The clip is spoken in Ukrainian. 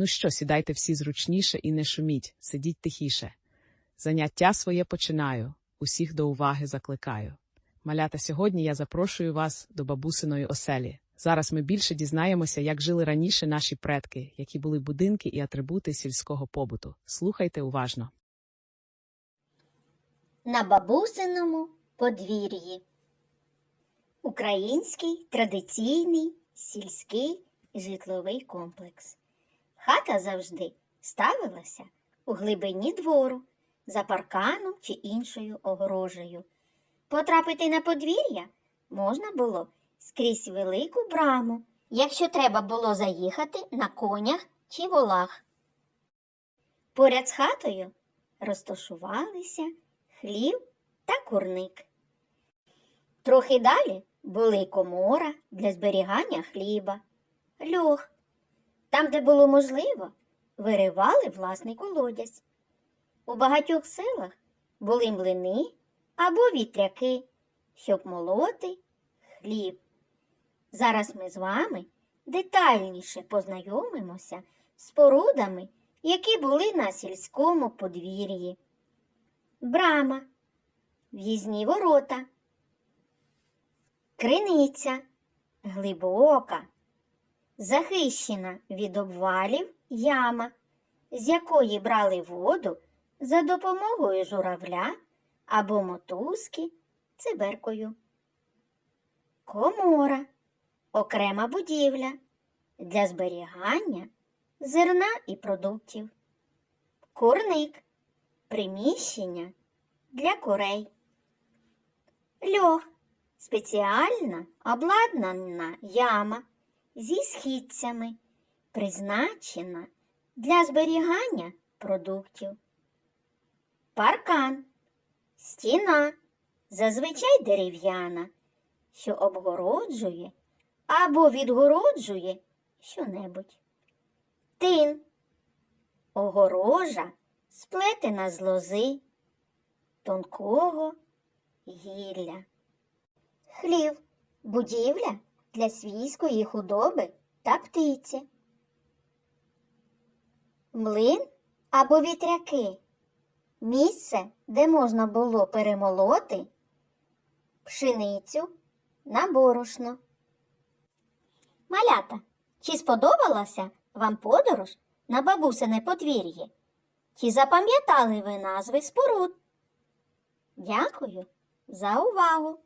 Ну що, сідайте всі зручніше і не шуміть, сидіть тихіше. Заняття своє починаю, усіх до уваги закликаю. Малята, сьогодні я запрошую вас до бабусиної оселі. Зараз ми більше дізнаємося, як жили раніше наші предки, які були будинки і атрибути сільського побуту. Слухайте уважно. на бабусиному подвір'ї. Український традиційний сільський житловий комплекс. Хата завжди ставилася у глибині двору, за парканом чи іншою огорожею. Потрапити на подвір'я можна було скрізь велику браму, якщо треба було заїхати на конях чи волах. Поряд з хатою розташувалися хлів та курник. Трохи далі були комора для зберігання хліба, льох. Там, де було можливо, виривали власний колодязь. У багатьох селах були млини або вітряки, щоб молоти хліб. Зараз ми з вами детальніше познайомимося з спорудами, які були на сільському подвір'ї брама, в'їзні ворота, криниця глибока, захищена від обвалів яма, з якої брали воду за допомогою журавля або мотузки циберкою. Комора окрема будівля для зберігання зерна і продуктів. Курник приміщення для курей. Льох спеціальна обладнана яма зі східцями, призначена для зберігання продуктів. Паркан стіна, зазвичай дерев'яна, що обгороджує або відгороджує щонебудь. Тин огорожа сплетена з лози, тонкого гілля. Хлів будівля для свійської худоби та птиці. Млин або вітряки місце, де можна було перемолоти пшеницю на борошно. Малята, чи сподобалася вам подорож на бабусине подвір'я? Чи запам'ятали ви назви споруд? Дякую за увагу!